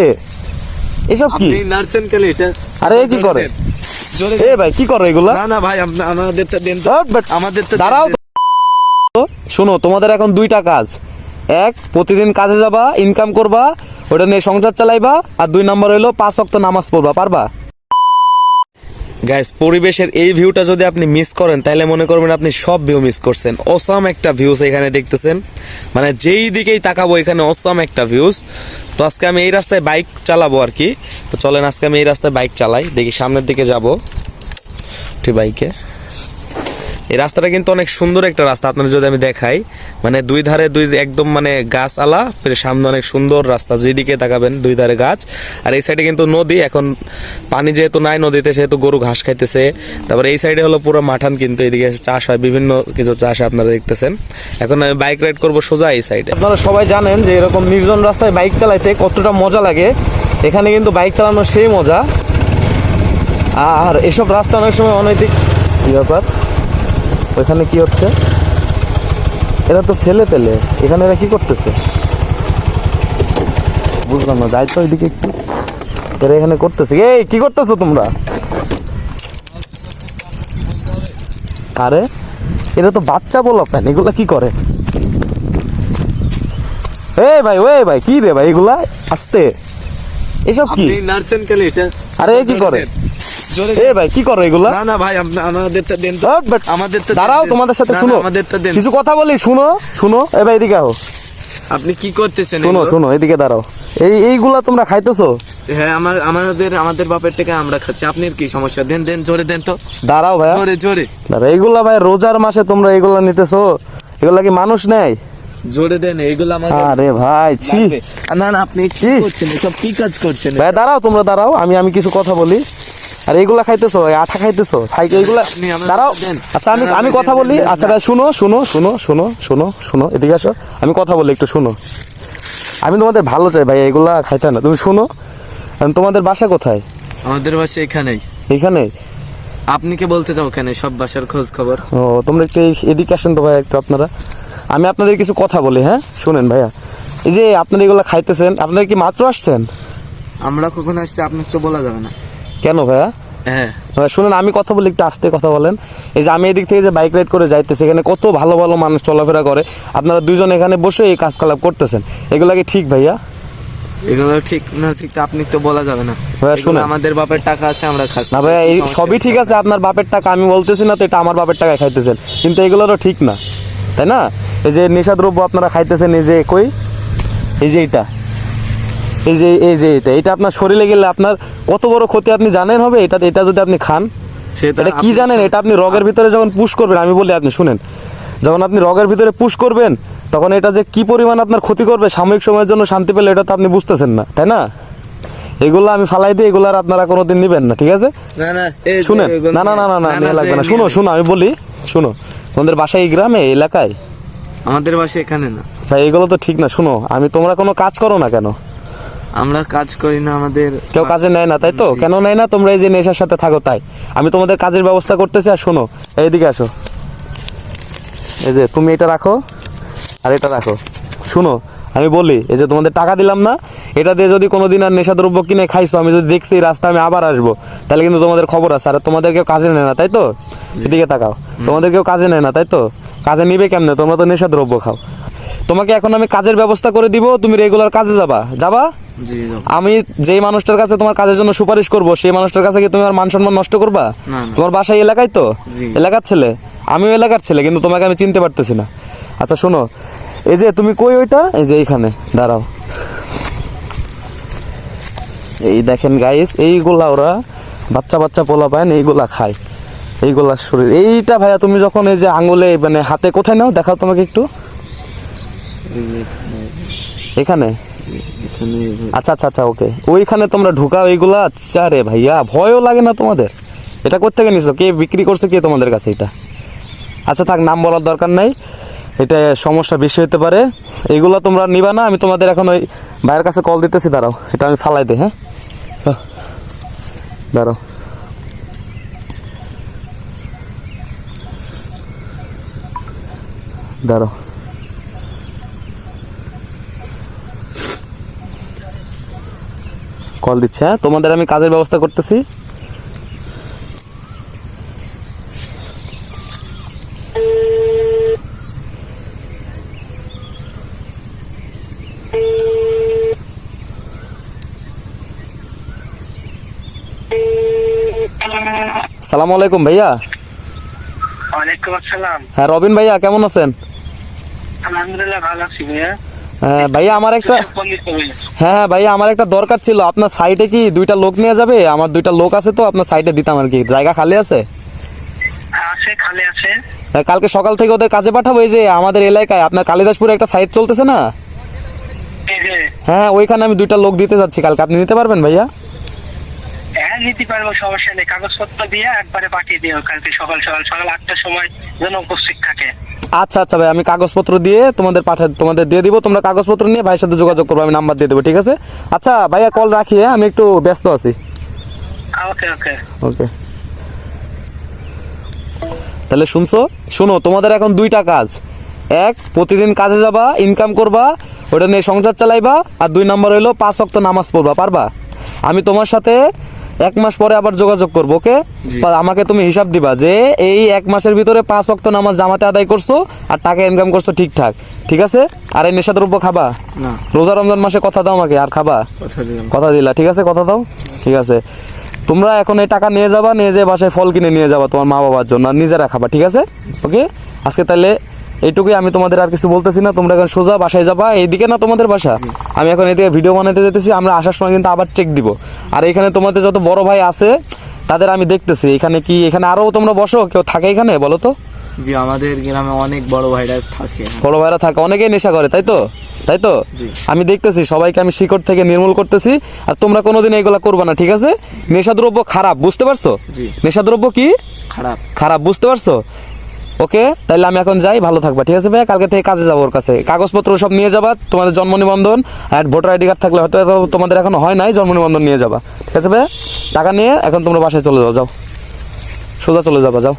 আস্তে এসব কি? নার্সেন কেলে এটা? আরে কি করে? এ ভাই কি করো এগুলা? না না ভাই আমাদেরটা দেন তো। দাঁড়াও। শোনো তোমাদের এখন দুইটা কাজ। এক প্রতিদিন কাজে যাবা ইনকাম করবা ওটা নিয়ে সংসার চালাইবা আর দুই নম্বর হইল পাঁচ অক্ত নামাজ পড়বা পারবা? গাইস পরিবেশের এই ভিউটা যদি আপনি মিস করেন, তাহলে মনে করবেন আপনি সব ভিউ মিস করছেন। অসাম একটা ভিউজ এখানে দেখতেছেন। মানে যেই দিকেই তাকাবো, এখানে অসাম একটা ভিউজ তো আজকে আমি এই রাস্তায় বাইক চালাবো আর কি। তো চলেন, আজকে আমি এই রাস্তায় বাইক চালাই। দেখি সামনের দিকে যাব। ঠিক বাইকে এই রাস্তাটা কিন্তু অনেক সুন্দর একটা রাস্তা, আপনাদের যদি আমি দেখাই। মানে দুই ধারে দুই একদম মানে গাছ আলা সামনে অনেক সুন্দর রাস্তা, যেদিকে তাকাবেন দুই ধারে গাছ। আর এই সাইডে কিন্তু নদী, এখন পানি যেহেতু নাই নদীতে, সেহেতু গরু ঘাস খাইতেছে। তারপরে এই সাইডে হলো পুরো মাঠান কিন্তু, এদিকে চাষ হয়, বিভিন্ন কিছু চাষ আপনারা দেখতেছেন। এখন আমি বাইক রাইড করব সোজা এই সাইডে। আপনারা সবাই জানেন যে এরকম নির্জন রাস্তায় বাইক চালাইতে কতটা মজা লাগে। এখানে কিন্তু বাইক চালানোর সেই মজা। আর এসব রাস্তা অনেক সময় অনৈতিক। ব্যাপার? ওইখানে কি হচ্ছে? এরা তো ছেলে পেলে এখানে এরা কি করতেছে? বুঝলাম না যাই তো ওইদিকে একটু। এরা এখানে করতেছে। এই কি করতেছো তোমরা? আরে এরা তো বাচ্চা বলো প্যান এগুলা কি করে? এই ভাই ওই ভাই কি রে ভাই এগুলা আসতে? এসব কি? নার্সেন কেন এটা? আরে কি করে? এ ভাই কি করো এগুলা? না না ভাই আপনি আমাদেরটা দেন আমাদেরটা দাঁড়াও তোমাদের সাথে শুনো। আমাদেরটা দেন। কিছু কথা বলি শুনো শুনো। এবার এদিকে আও আপনি কি করতেছেন শোনো এগুলো? শোনো এদিকে দাঁড়াও। এই এইগুলা তোমরা খাইতেছো? হ্যাঁ আমার আমাদের আমাদের বাপের থেকে আমরা খাচ্ছি। আপনার কি সমস্যা? দেন দেন জোরে দেন তো। দাঁড়াও জোরে জোরে। এইগুলা ভাই রোজার মাসে তোমরা এইগুলা নিতেছো? এগুলা কি মানুষ নেয় জোরে দেন এইগুলো আমাদের আরে ভাই ছি। না না আপনি কি করছেন? এসব কি কাজ করছেন? ভাই দাঁড়াও তোমরা দাঁড়াও। আমি আমি কিছু কথা বলি। আর এইগুলা খাইতেছো আঠা খাইতেছো সাইকেল এইগুলা দাঁড়াও। আচ্ছা আমি আমি কথা বলি। আচ্ছা শুনো শুনো শুনো শুনো শুনো শুনো এদিকে আসো। আমি কথা বলি একটু শুনো। আমি তোমাদের ভালো চাই ভাই এগুলা খাইতে না। তুমি শুনো তোমাদের বাসা কোথায়? আমাদের বাসা এখানেই। এইখানে আপনি কে বলতে চাও ওখানে সব বাসার খোঁজ খবর। ও তোমরা একটু এদিকে আসেন তো ভাই একটু আপনারা। আমি আপনাদের কিছু কথা বলি হ্যাঁ? শুনেন ভাইয়া। এই যে আপনারা এগুলো খাইতেছেন আপনারা কি মাত্র আসছেন? আমরা কখন আসছি আপনাকে তো বলা যাবে না। কেন ভাইয়া? হ্যাঁ। শুনেন আমি কথা বলি একটু আস্তে কথা বলেন। এই যে আমি এদিক থেকে যে বাইক রাইড করে যাইতেছি এখানে কত ভালো ভালো মানুষ চলাফেরা করে। আপনারা দুজন এখানে বসে এই কাজকলাপ করতেছেন। এগুলা কি ঠিক ভাইয়া? এগুলো ঠিক না ঠিক আপনি তো বলা যাবে না। ভাইয়া, শুনেন। আমাদের বাপের টাকা আছে আমরা খাচ্ছি। না ভাইয়া এই সবই ঠিক আছে আপনার বাপের টাকা আমি বলতেছি না তো এটা আমার বাপের টাকায় খাইতেছেন। কিন্তু এগুলো তো ঠিক না তাই না? এই যে নেশাদ্রব্য আপনারা খাইতেছেন এই যে কই? এই যে এইটা এই যে এই যে এটা এটা আপনার শরীরে গেলে আপনার কত বড় ক্ষতি আপনি জানেন হবে? এটা এটা যদি আপনি খান সেটা এটা কি জানেন? এটা আপনি রগের ভিতরে যখন পুশ করবেন আমি বলি আপনি শুনেন যখন আপনি রগের ভিতরে পুশ করবেন তখন এটা যে কি পরিমাণ আপনার ক্ষতি করবে সাময়িক সময়ের জন্য শান্তি পেলে এটা তো আপনি বুঝতেছেন না তাই না? এগুলো আমি ফালাই দিই এগুলো আর আপনারা কোনোদিন নেবেন না ঠিক আছে? না না এই শুনেন। না না না না না লাগবে না। শুনো শুনো আমি বলি শুনো তোমাদের বাসা এই গ্রামে এলাকায়? আমাদের বাসা এখানে না। ভাই এগুলো তো ঠিক না শুনো আমি তোমরা কোনো কাজ করো না কেন? আমরা কাজ করি না আমাদের কেউ কাজে নেয় না তাই তো? কেন নেয় না? তোমরা এই যে নেশার সাথে থাকো তাই। আমি তোমাদের কাজের ব্যবস্থা করতেছি আর শোনো এইদিকে আসো। এই যে তুমি এটা রাখো আর এটা রাখো। শুনো আমি বলি এই যে তোমাদের টাকা দিলাম না এটা দিয়ে যদি কোনোদিন আর নেশাদ্রব্য কিনে খাইছো আমি যদি দেখছি রাস্তা আমি আবার আসব তাহলে কিন্তু তোমাদের খবর আছে। আর তোমাদের কেউ কাজে নেয় না তাই তো? এদিকে তাকাও। তোমাদের কেউ কাজে নেয় না তাই তো? কাজে নিবে কেমনে? তোমরা তো নেশাদ্রব্য খাও। তোমাকে এখন আমি কাজের ব্যবস্থা করে দিব তুমি রেগুলার কাজে যাবা। যাবা। আমি যেই মানুষটার কাছে তোমার কাজের জন্য সুপারিশ করব সেই মানুষটার কাছে কি তুমি আমার মান সম্মান নষ্ট করবা। তোমার বাসা এলাকায় তো? এলাকার ছেলে? আমিও এলাকার ছেলে কিন্তু তোমাকে আমি চিনতে পারতেছি না। আচ্ছা শোনো। এই যে তুমি কই ওইটা? এই যে এইখানে দাঁড়াও। এই দেখেন গাইস এইগুলা ওরা বাচ্চা বাচ্চা পোলা পায় এইগুলা খায়। এইগুলা শরীর। এইটা ভাইয়া তুমি যখন এই যে আঙুলে মানে হাতে কোথায় নাও দেখাও তোমাকে একটু। এখানে? আচ্ছা আচ্ছা আচ্ছা ওকে। ওইখানে তোমরা ঢুকাও এইগুলা আচ্ছা রে ভাইয়া ভয়ও লাগে না তোমাদের? এটা কোথেকে নিছো? কে বিক্রি করছে কে তোমাদের কাছে এটা? আচ্ছা থাক নাম বলার দরকার নাই। এটা সমস্যা বেশি হতে পারে। এইগুলো তোমরা নিবা না আমি তোমাদের এখন ওই ভাইয়ের কাছে কল দিতেছি দাঁড়াও। এটা আমি ফালাই দিই হ্যাঁ? আহ, দাঁড়াও। দাঁড়াও। কল দিচ্ছে হ্যাঁ? তোমাদের আমি কাজের ব্যবস্থা করতেছি। সালাম আলাইকুম ভাইয়া। ওয়ালাইকুম আসসালাম। হ্যাঁ রবিন ভাইয়া কেমন আছেন? আলহামদুলিল্লাহ ভালো আছি ভাইয়া। ভাইয়া আমার একটা। হ্যাঁ হ্যাঁ ভাইয়া আমার একটা দরকার ছিল। আপনার সাইটে কি দুইটা লোক নিয়ে যাবে? আমার দুইটা লোক আছে তো আপনার সাইটে দিতাম আর কি। জায়গা খালি আছে? হ্যাঁ, কালকে সকাল থেকে ওদের কাজে পাঠাবো এই যে আমাদের এলাকায় আপনার কালিদাসপুরে একটা সাইট চলতেছে না? হ্যাঁ ওইখানে আমি দুইটা লোক দিতে যাচ্ছি কালকে। আপনি নিতে পারবেন ভাইয়া? হ্যাঁ নিতে পারব সমস্যা নেই। কাগজপত্র দিয়ে একবারে পাঠিয়ে দিও কালকে সকাল সকাল সকাল আটটার সময় যেন উপস্থিত থাকে। আচ্ছা আচ্ছা ভাই আমি কাগজপত্র দিয়ে তোমাদের পাঠা তোমাদের দিয়ে দিব তোমরা কাগজপত্র নিয়ে ভাইয়ের সাথে যোগাযোগ করব আমি নাম্বার দিয়ে দেবো ঠিক আছে? আচ্ছা ভাইয়া কল রাখি হ্যাঁ? আমি একটু ব্যস্ত আছি। ওকে ওকে। ওকে। তাহলে শুনছো? শোনো তোমাদের এখন দুইটা কাজ। এক প্রতিদিন কাজে যাবা ইনকাম করবা ওটা নিয়ে সংসার চালাইবা আর দুই নম্বর হইল পাঁচ অক্ত নামাজ পড়বা পারবা? আমি তোমার সাথে এক মাস পরে আবার যোগাযোগ করব ওকে? আমাকে তুমি হিসাব দিবা যে এই এক মাসের ভিতরে পাঁচ অক্ত নামাজ জামাতে আদায় করছ আর টাকা ইনকাম করছ ঠিকঠাক ঠিক আছে? আর এই নেশাদ্রব্য খাবা? রোজা রমজান মাসে কথা দাও আমাকে আর খাবা? কথা কথা দিলা ঠিক আছে? কথা দাও ঠিক আছে? তোমরা এখন এই টাকা নিয়ে যাবা নিয়ে যেয়ে বাসায় ফল কিনে নিয়ে যাবা তোমার মা বাবার জন্য আর নিজেরা খাবা ঠিক আছে? ওকে? আজকে তাহলে এইটুকুই আমি তোমাদের আর কিছু বলতেছি না। তোমরা এখন সোজা বাসায় যাবা এইদিকে না তোমাদের বাসা? আমি এখন এদিকে ভিডিও বানাতে যেতেছি আমরা আসার সময় কিন্তু আবার চেক দিব। আর এখানে তোমাদের যত বড় ভাই আছে তাদের আমি দেখতেছি। এখানে কি এখানে আরও তোমরা বসো? কেউ থাকে এখানে বলো তো? জি আমাদের গ্রামে অনেক বড় ভাইরা থাকে। বড় ভাইরা থাকে অনেকেই নেশা করে তাই তো? তাই তো? আমি দেখতেছি সবাইকে আমি শিকড় থেকে নির্মূল করতেছি। আর তোমরা কোনোদিন এগুলা করবে না ঠিক আছে? নেশাদ্রব্য খারাপ বুঝতে পারছ। নেশাদ্রব্য কি? খারাপ। খারাপ বুঝতে পারছ? ওকে? তাহলে আমি এখন যাই, ভালো থাকবা, ঠিক আছে ভাই কালকে থেকে কাজে যাব ওর কাছে। কাগজপত্র সব নিয়ে যাবা, তোমাদের জন্ম নিবন্ধন, আর ভোটার আইডি কার্ড থাকলে হয়তো তোমাদের এখন হয় নাই, জন্ম নিবন্ধন নিয়ে যাবা। ঠিক আছে ভাই টাকা নিয়ে এখন তোমরা বাসায় চলে যাও যাও। সোজা চলে যাবা, যাও।